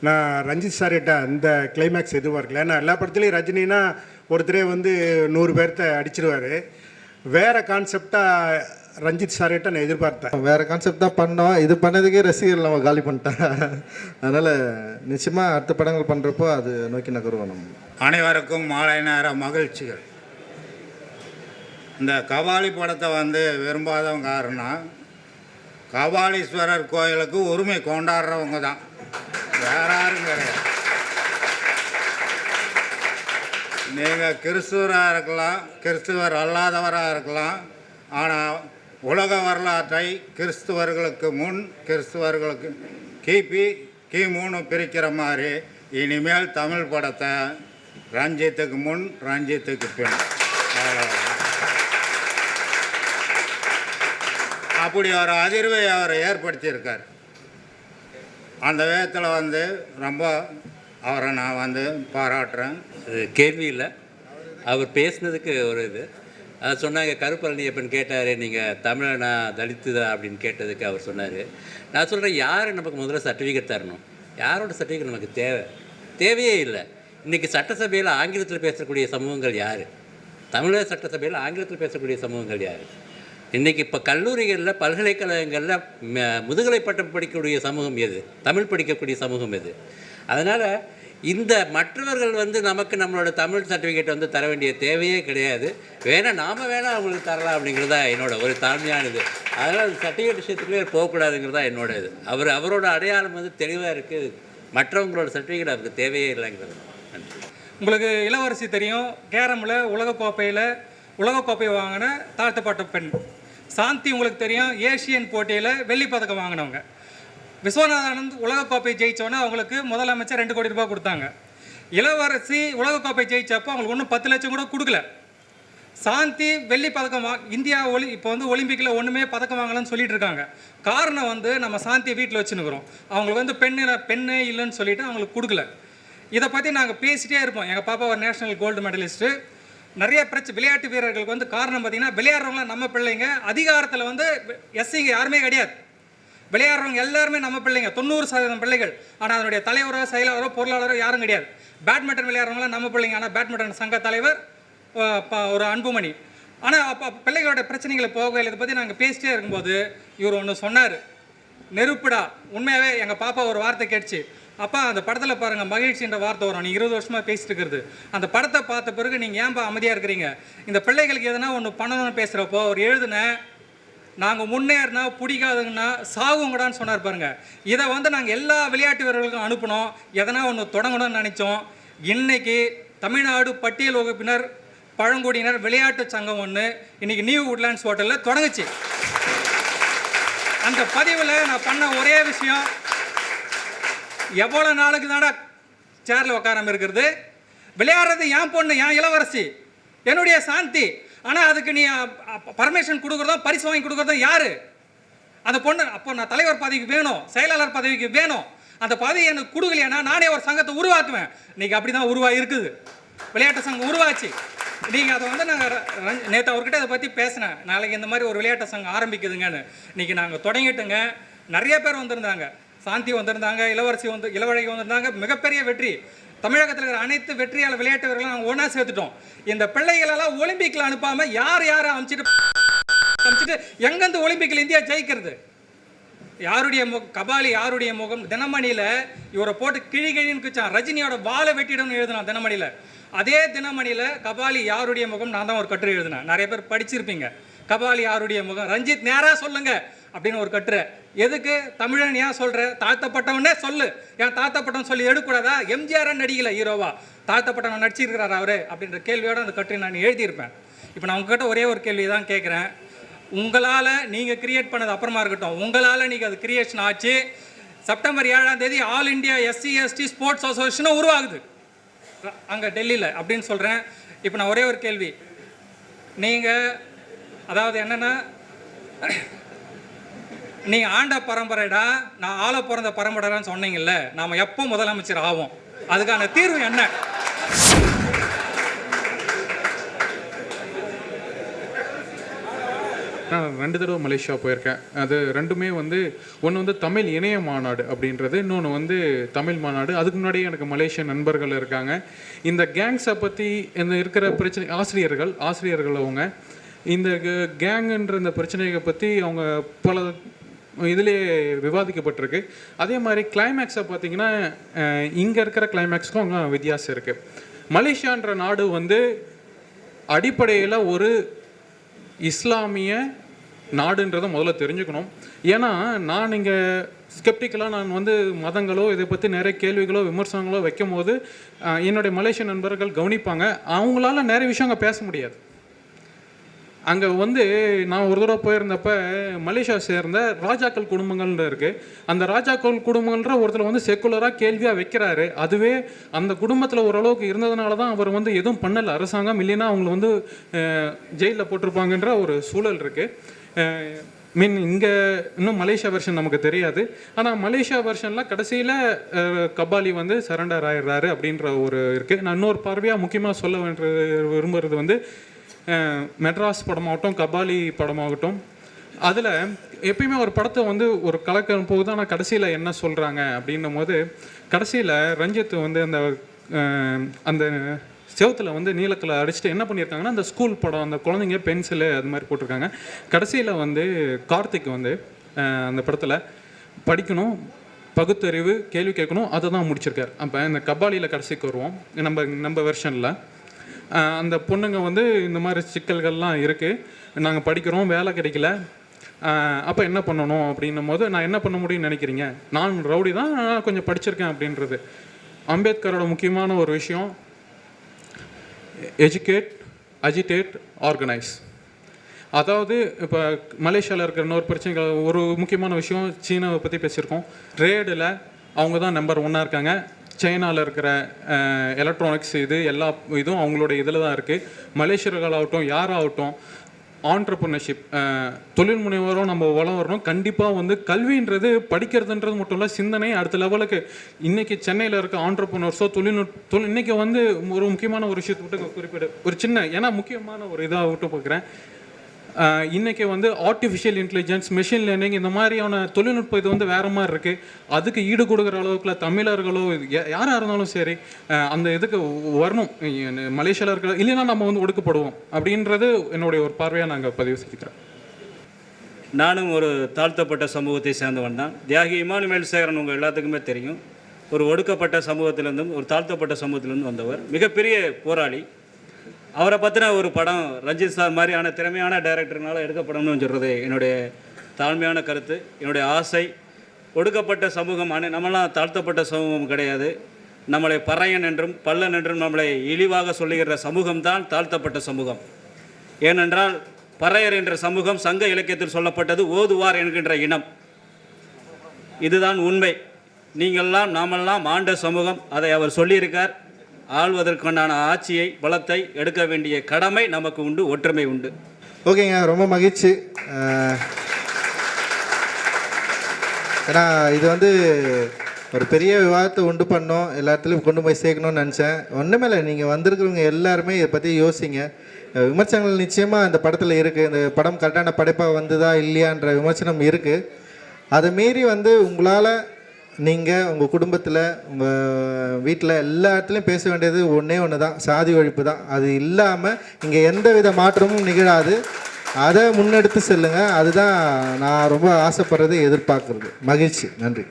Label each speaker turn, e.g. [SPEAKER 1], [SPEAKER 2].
[SPEAKER 1] நான் ரஞ்சித் சார்கிட்ட அந்த கிளைமேக்ஸ் எதிர்பார்க்கல ஏன்னா எல்லா படத்துலையும் ரஜினினா ஒருத்தரே வந்து நூறு பேர்த்த அடிச்சிருவார். வேறு கான்செப்டாக ரஞ்சித் சார்கிட்ட நான் எதிர்பார்த்தேன்.
[SPEAKER 2] வேற கான்செப்ட் தான் பண்ணோம். இது பண்ணதுக்கே ரசிகர்கள் நம்ம காலி பண்ணிட்டாங்க. அதனால நிச்சயமா அடுத்த படங்கள் பண்றப்போ அது நோக்கி நகருவோம் நம்ம.
[SPEAKER 3] அனைவருக்கும் மாலை நேர மகிழ்ச்சிகள். இந்த கபாலி படத்தை வந்து விரும்பாதவங்க காரணம் கபாலீஸ்வரர் கோயிலுக்கு உரிமை கொண்டாடுறவங்க தான். வேற யாரும் கிடையாது நீங்கள் கிறிஸ்துவராக இருக்கலாம் கிறிஸ்துவர் அல்லாதவராக இருக்கலாம் ஆனால் உலக வரலாற்றை கிறிஸ்துவர்களுக்கு முன் கிறிஸ்துவர்களுக்கு கிபி கிமுன்னு பிரிக்கிற மாதிரி இனிமேல் தமிழ் படத்தை ரஞ்சித்துக்கு முன் ரஞ்சித்துக்கு பின். அப்படி ஒரு அதிர்வை அவர் ஏற்படுத்தியிருக்கார். அந்த விதத்தில் வந்து ரொம்ப அவரை நான் வந்து பாராட்டுறேன்.
[SPEAKER 4] கேள்வி இல்லை. அவர் பேசுனதுக்கு ஒரு இது. அது சொன்னாங்க கருப்பழனியப்பன் கேட்டார் நீங்கள் தமிழனா தலித்துதா? அப்படின்னு கேட்டதுக்கு அவர் சொன்னார். நான் சொல்கிறேன் யார் நமக்கு முதல்ல சர்டிஃபிகேட் தரணும்? யாரோட சர்டிஃபிகேட் நமக்கு தேவை? தேவையே இல்லை. இன்றைக்கி சட்டசபையில் ஆங்கிலத்தில் பேசக்கூடிய சமூகங்கள் யார்? தமிழக சட்டசபையில் ஆங்கிலத்தில் பேசக்கூடிய சமூகங்கள் யார்? இன்றைக்கி இப்போ கல்லூரிகளில் பல்கலைக்கழகங்களில் ம- முதுகலை பட்டம் படிக்கக்கூடிய சமூகம் எது? தமிழ் படிக்கக்கூடிய சமூகம் எது? அதனால் இந்த மற்றவர்கள் வந்து நமக்கு நம்மளோட தமிழ் சர்டிஃபிகேட் வந்து தர வேண்டிய தேவையே கிடையாது. வேணால் நாம் வேணால் அவங்களுக்கு தரலாம் அப்படிங்கிறது தான் என்னோட ஒரு தாழ்மையானது. அதனால் அந்த சர்டிஃபிகேட் விஷயத்துக்குள்ளே போகக்கூடாதுங்கிறது தான் என்னோட இது. அவர் அவரோட அடையாளம் வந்து தெளிவாக இருக்குது மற்றவங்களோட சர்டிஃபிகேட் அவருக்கு தேவையே இல்லைங்கிறது. நன்றி.
[SPEAKER 5] உங்களுக்கு இளவரசி தெரியும். கேரமில் உலகக்கோப்பையில் உலகக்கோப்பை வாங்கின தாழ்த்தப்பட்ட பெண். சாந்தி உங்களுக்கு தெரியும் ஏஷியன் போட்டியில் வெள்ளி பதக்கம் வாங்கினவங்க. விஸ்வநாதானந்த் உலகக்கோப்பை ஜெயிச்சோன்னே அவங்களுக்கு முதலமைச்சர் ரெண்டு கோடி ரூபாய் கொடுத்தாங்க. இளவரசி உலகக்கோப்பை ஜெயிச்சப்போ அவங்களுக்கு ஒன்றும் பத்து லட்சம் கூட கொடுக்கல. சாந்தி வெள்ளி பதக்கம் வா இந்தியா ஒலி இப்போ வந்து ஒலிம்பிக்கில் ஒன்றுமே பதக்கம் வாங்கலன்னு சொல்லிட்டு இருக்காங்க. காரணம் வந்து நம்ம சாந்தியை வீட்டில் வச்சுனுக்குறோம் அவங்களுக்கு வந்து பெண்ணு பெண்ணே இல்லைன்னு சொல்லிட்டு அவங்களுக்கு கொடுக்கல. இதை பற்றி நாங்கள் பேசிட்டே இருப்போம். எங்கள் பாப்பா ஒரு நேஷனல் கோல்டு மெடலிஸ்ட்டு. நிறைய பிரச்சனை விளையாட்டு வீரர்களுக்கு வந்து காரணம் பார்த்தீங்கன்னா விளையாடுறவங்களாம் நம்ம பிள்ளைங்க. அதிகாரத்தில் வந்து எஸ்சிங்க யாருமே கிடையாது. விளையாடுறவங்க எல்லாருமே நம்ம பிள்ளைங்க. தொண்ணூறு சதவீதம் பிள்ளைகள். ஆனால் அதனுடைய தலைவரோ செயலாளரோ பொருளாளரோ யாரும் கிடையாது. பேட்மிண்டன் விளையாடுறவங்களாம் நம்ம பிள்ளைங்க. ஆனால் பேட்மிண்டன் சங்க தலைவர் ஒரு அன்புமணி. ஆனால் அப்போ பிள்ளைகளோட பிரச்சனைகளை போகையில் இதை பற்றி நாங்கள் பேசிட்டே இருக்கும்போது இவர் ஒன்று சொன்னார். நெருப்புடா. உண்மையாகவே எங்கள் பாப்பா ஒரு வார்த்தை கேட்டுச்சு. அப்பா அந்த படத்தில் பாருங்கள் மகிழ்ச்சின்ற வார்த்தை வரும். நீங்கள் இருபது வருஷமாக பேசிட்டு இருக்கிறது. அந்த படத்தை பார்த்த பிறகு நீங்கள் ஏன்பா அமைதியாக இருக்கிறீங்க? இந்த பிள்ளைகளுக்கு எதனா ஒன்று பண்ணணும்னு பேசுகிறப்போ அவர் எழுதுன நாங்கள் முன்னேறினா பிடிக்காதுங்கன்னா சாகுங்கடான்னு சொன்னார் பாருங்கள் இதை வந்து நாங்கள் எல்லா விளையாட்டு வீரர்களுக்கும் அனுப்பினோம் எதனா ஒன்று தொடங்கணும்னு நினச்சோம். இன்னைக்கு தமிழ்நாடு பட்டியல் வகுப்பினர் பழங்குடியினர் விளையாட்டு சங்கம் ஒன்று இன்றைக்கி நியூ உட்லாண்ட்ஸ் ஹோட்டலில் தொடங்குச்சு. அந்த பதிவில் நான் பண்ண ஒரே விஷயம் எவ்வளோ நாளுக்கு தானடா சேரில் உட்காராமல் இருக்கிறது? விளையாடுறது என் பொண்ணு என் இளவரசி. என்னுடைய சாந்தி. ஆனால் அதுக்கு நீ பர்மிஷன் கொடுக்குறதும் பரிசு வாங்கி கொடுக்குறதும் யார்? அந்த பொண்ணு அப்போ நான் தலைவர் பதவிக்கு வேணும் செயலாளர் பதவிக்கு வேணும். அந்த பதவி எனக்கு கொடுக்கலையானா நானே ஒரு சங்கத்தை உருவாக்குவேன். இன்னைக்கு அப்படி தான் உருவாக இருக்குது. விளையாட்டு சங்கம் உருவாச்சு. நீங்கள் அதை வந்து நாங்கள் நேற்று அவர்கிட்ட அதை பற்றி பேசினேன். நாளைக்கு இந்த மாதிரி ஒரு விளையாட்டு சங்கம் ஆரம்பிக்குதுங்கன்னு. இன்றைக்கி நாங்கள் தொடங்கிட்டுங்க. நிறைய பேர் வந்திருந்தாங்க. சாந்தி வந்திருந்தாங்க இளவரசி வந்து இளவழகி வந்திருந்தாங்க மிகப்பெரிய வெற்றி. தமிழகத்தில் இருக்கிற அனைத்து வெற்றியாளர் விளையாட்டு வீரர்களும் நாங்கள் ஒன்றா சேர்த்துட்டோம். இந்த பிள்ளைகளெல்லாம் ஒலிம்பிக்கில் அனுப்பாமல் யார் யாரை அனுப்பிச்சிட்டு அனுப்பிச்சிட்டு எங்கேருந்து ஒலிம்பிக்கில் இந்தியா ஜெயிக்கிறது? யாருடைய முக கபாலி யாருடைய முகம்? தினமணியில் இவரை போட்டு கிழி கிழின்னு குச்சான் ரஜினியோட வாழை வெட்டிடணும்னு எழுதினான் தினமணியில். அதே தினமணியில் கபாலி யாருடைய முகம்? நான் தான் ஒரு கட்டுரை எழுதினேன். நிறைய பேர் படிச்சிருப்பீங்க. கபாலி யாருடைய முகம்? ரஞ்சித் நேராக சொல்லுங்கள் அப்படின்னு ஒரு கட்டுரை. எதுக்கு? தமிழன் ஏன் சொல்ற? தாத்தப்பட்டவனே சொல்லு. ஏன் தாத்தப்பட்டவன் சொல்லி எடுக்கூடாதா? எம்ஜிஆர் நடிக்கல ஹீரோவா. தாத்தப்பட்டவன் நடிச்சிருக்கிறார் அவரு? அப்படின்ற கேள்வியோட அந்த கட்டுரை நான் எழுதியிருப்பேன். இப்போ நான் உங்ககிட்ட ஒரே ஒரு கேள்வி தான் கேட்குறேன் உங்களால் நீங்கள் கிரியேட் பண்ணது அப்புறமா இருக்கட்டும். உங்களால் நீங்கள் அது கிரியேஷன் ஆச்சு. செப்டம்பர் ஏழாம் தேதி all India SC ST sports அசோசியேஷனும் உருவாகுது. அங்கே டெல்லியில் அப்படின்னு சொல்கிறேன் இப்போ நான் ஒரே ஒரு கேள்வி. நீங்கள் அதாவது என்னென்னா நீங்கள் ஆண்ட பரம்பரைடா நான் ஆள பிறந்த பரம்பரைடான்னு சொன்னீங்கல்ல நாம் எப்போ முதலமைச்சர் ஆவோம்? அதுக்கான தீர்வு என்ன?
[SPEAKER 6] நான் ரெண்டு தடவை மலேசியா போயிருக்கேன். அது ரெண்டுமே வந்து ஒன்று வந்து தமிழ் இணைய மாநாடு அப்படின்றது இன்னொன்று வந்து தமிழ் மாநாடு. அதுக்கு முன்னாடி எனக்கு மலேசிய நண்பர்கள் இருக்காங்க. இந்த கேங்ஸை பற்றி இந்த இருக்கிற பிரச்சனை ஆசிரியர்கள் ஆசிரியர்கள் அவங்க இந்த கேங்குன்ற இந்த பிரச்சனையை பற்றி அவங்க பல இதிலே விவாதிக்கப்பட்டிருக்கு. அதே மாதிரி கிளைமேக்ஸை பார்த்தீங்கன்னா இங்கே இருக்கிற கிளைமேக்ஸ்க்கும் அங்கே வித்தியாசம் இருக்குது மலேசியான்ற நாடு வந்து அடிப்படையில் ஒரு இஸ்லாமிய நாடுன்றதை முதல்ல தெரிஞ்சுக்கணும். ஏன்னா நான் இங்கே ஸ்கெப்டிக்கலாக நான் வந்து மதங்களோ இதை பற்றி நிறைய கேள்விகளோ விமர்சனங்களோ வைக்கும் போது என்னுடைய மலேசிய நண்பர்கள் கவனிப்பாங்க. அவங்களால நிறைய விஷயம் அங்கே பேச முடியாது. அங்கே வந்து நான் ஒரு தடவை போயிருந்தப்ப மலேசியா சேர்ந்த ராஜாக்கள் குடும்பங்கள்னு இருக்குது அந்த ராஜாக்கள் குடும்பங்கள்ன்ற ஒருத்தர் வந்து செக்குலராக கேள்வியாக வைக்கிறாரு. அதுவே அந்த குடும்பத்தில் ஓரளவுக்கு இருந்ததுனால தான் அவர் வந்து எதுவும் பண்ணலை. அரசாங்கம் இல்லைன்னா அவங்கள வந்து ஜெயிலில் போட்டிருப்பாங்கன்ற ஒரு சூழல் இருக்குது மீன் இங்கே இன்னும் மலேசியா வெர்ஷன் நமக்கு தெரியாது. ஆனால் மலேசியா வெர்ஷனில் கடைசியில் கபாலி வந்து சரண்டர் ஆயிடுறாரு அப்படின்ற ஒரு இருக்குது நான் இன்னொரு பார்வையாக முக்கியமாக சொல்ல வேண்டிய விரும்புகிறது வந்து மெட்ராஸ் படமாகட்டும் கபாலி படமாகட்டும் அதில் எப்பயுமே ஒரு படத்தை வந்து ஒரு கலக்கம் போகுது ஆனால் கடைசியில் என்ன சொல்கிறாங்க அப்படின்னும் போது கடைசியில் ரஞ்சித் வந்து அந்த அந்த செவத்தில் வந்து நீளத்தில் அடிச்சுட்டு என்ன பண்ணியிருக்காங்கன்னா அந்த ஸ்கூல் படம் அந்த குழந்தைங்க பென்சிலு அது மாதிரி போட்டிருக்காங்க. கடைசியில் வந்து கார்த்திக் வந்து அந்த படத்தில் படிக்கணும் பகுத்தறிவு கேள்வி கேட்கணும் அதை தான் முடிச்சிருக்காரு. அப்போ இந்த கபாலியில் கடைசிக்கு வருவோம். நம்ம நம்ம வெர்ஷனில் அந்த பொண்ணுங்க வந்து இந்த மாதிரி சிக்கல்கள்லாம் இருக்குது நாங்கள் படிக்கிறோம் வேலை கிடைக்கல. அப்போ என்ன பண்ணணும் அப்படின்னும் போது நான் என்ன பண்ண முடியும்னு நினைக்கிறீங்க? நான் ரவுடி தான் நான் கொஞ்சம் படிச்சிருக்கேன் அப்படின்றது. அம்பேத்கரோட முக்கியமான ஒரு விஷயம் எஜுகேட் அஜிடேட் ஆர்கனைஸ் அதாவது இப்போ மலேசியாவில் இருக்கிற இன்னொரு பிரச்சனைகள் ஒரு முக்கியமான விஷயம் சீனாவை பற்றி பேசியிருக்கோம். ரேடில் அவங்க தான் நம்பர் ஒன்னாக இருக்காங்க. சைனாவில் இருக்கிற எலக்ட்ரானிக்ஸ் இது எல்லா இதுவும் அவங்களோட இதில் தான் இருக்குது மலேசியர்களாகட்டும் யாராகட்டும் ஆண்டர்பிரினர்ஷிப் தொழில் முனைவரும் நம்ம வளரணும் கண்டிப்பாக வந்து கல்வின்றது படிக்கிறதுன்றது மட்டும் இல்லை சிந்தனை அடுத்த லெவலுக்கு இன்றைக்கி சென்னையில் இருக்க ஆண்டர்பிரினர்ஸோ தொழில்நுட்ப தொழில் இன்னைக்கு வந்து ஒரு முக்கியமான ஒரு விஷயத்தை விட்டு குறிப்பிட ஒரு சின்ன ஏன்னா முக்கியமான ஒரு இதாக விட்டு பார்க்குறேன். இன்றைக்கி வந்து ஆர்டிஃபிஷியல் இன்டெலிஜென்ஸ் மெஷின் லேர்னிங் இந்த மாதிரியான தொழில்நுட்பம் இது வந்து வேறு மாதிரி இருக்குது அதுக்கு ஈடு கொடுக்குற அளவுக்குல தமிழர்களோ இது யா- இருந்தாலும் சரி அந்த இதுக்கு வரணும். மலேசியாவில் இருக்கிற இல்லைன்னா நம்ம வந்து ஒடுக்கப்படுவோம். அப்படின்றது என்னுடைய ஒரு பார்வையாக நாங்கள் பதிவு செஞ்சுக்கிறேன்
[SPEAKER 7] நானும் ஒரு தாழ்த்தப்பட்ட சமூகத்தை சேர்ந்தவன் தான். தியாகி இமானுவேல் சேகரன் உங்கள் எல்லாத்துக்குமே தெரியும். ஒரு ஒடுக்கப்பட்ட சமூகத்திலிருந்தும் ஒரு தாழ்த்தப்பட்ட சமூகத்திலேருந்து வந்தவர். மிகப்பெரிய போராளி. அவரை பற்றின ஒரு படம் ரஞ்சித் சார் மாதிரியான திறமையான டைரக்டர்னால எடுக்கப்படணும்னு சொல்கிறது என்னுடைய தாழ்மையான கருத்து என்னுடைய ஆசை. ஒடுக்கப்பட்ட சமூகம் அனை நம்மளாம் தாழ்த்தப்பட்ட சமூகம் கிடையாது. நம்மளை பறையன் என்றும் பல்லன் என்றும் நம்மளை இழிவாக சொல்லுகிற சமூகம்தான் தாழ்த்தப்பட்ட சமூகம். ஏனென்றால் பறையர் என்ற சமூகம் சங்க இலக்கியத்தில் சொல்லப்பட்டது ஓதுவார் என்கின்ற இனம். இதுதான் உண்மை. நீங்கள்லாம் நாமெல்லாம் ஆண்ட சமூகம் அதை அவர் சொல்லியிருக்கார். ஆள்வதற்குண்டான ஆட்சியை பலத்தை எடுக்க வேண்டிய கடமை நமக்கு உண்டு ஒற்றுமை உண்டு.
[SPEAKER 2] ஓகேங்க ரொம்ப மகிழ்ச்சி. ஏன்னா இது வந்து ஒரு பெரிய விவாதத்தை உண்டு பண்ணோம் எல்லா இடத்துலையும் கொண்டு போய் சேர்க்கணும்னு நினச்சேன். ஒன்றுமே இல்லை நீங்கள் வந்திருக்கிறவங்க எல்லாருமே இதை பற்றி யோசிங்க. விமர்சனங்கள் நிச்சயமாக இந்த படத்தில் இருக்குது இந்த படம் கரெக்டான படைப்பாக வந்ததா இல்லையான்ற விமர்சனம் இருக்குது அதை மீறி வந்து உங்களால் நீங்கள் உங்கள் குடும்பத்தில் உங்கள் வீட்டில் எல்லா இடத்துலையும் பேச வேண்டியது ஒன்றே ஒன்று தான் சாதி ஒழிப்பு தான் அது இல்லாமல் இங்கே எந்த வித மாற்றமும் நிகழாது. அதை முன்னெடுத்து செல்லுங்கள் அதுதான் நான் ரொம்ப ஆசைப்படுறது எதிர்பார்க்குறது. மகிழ்ச்சி. நன்றி.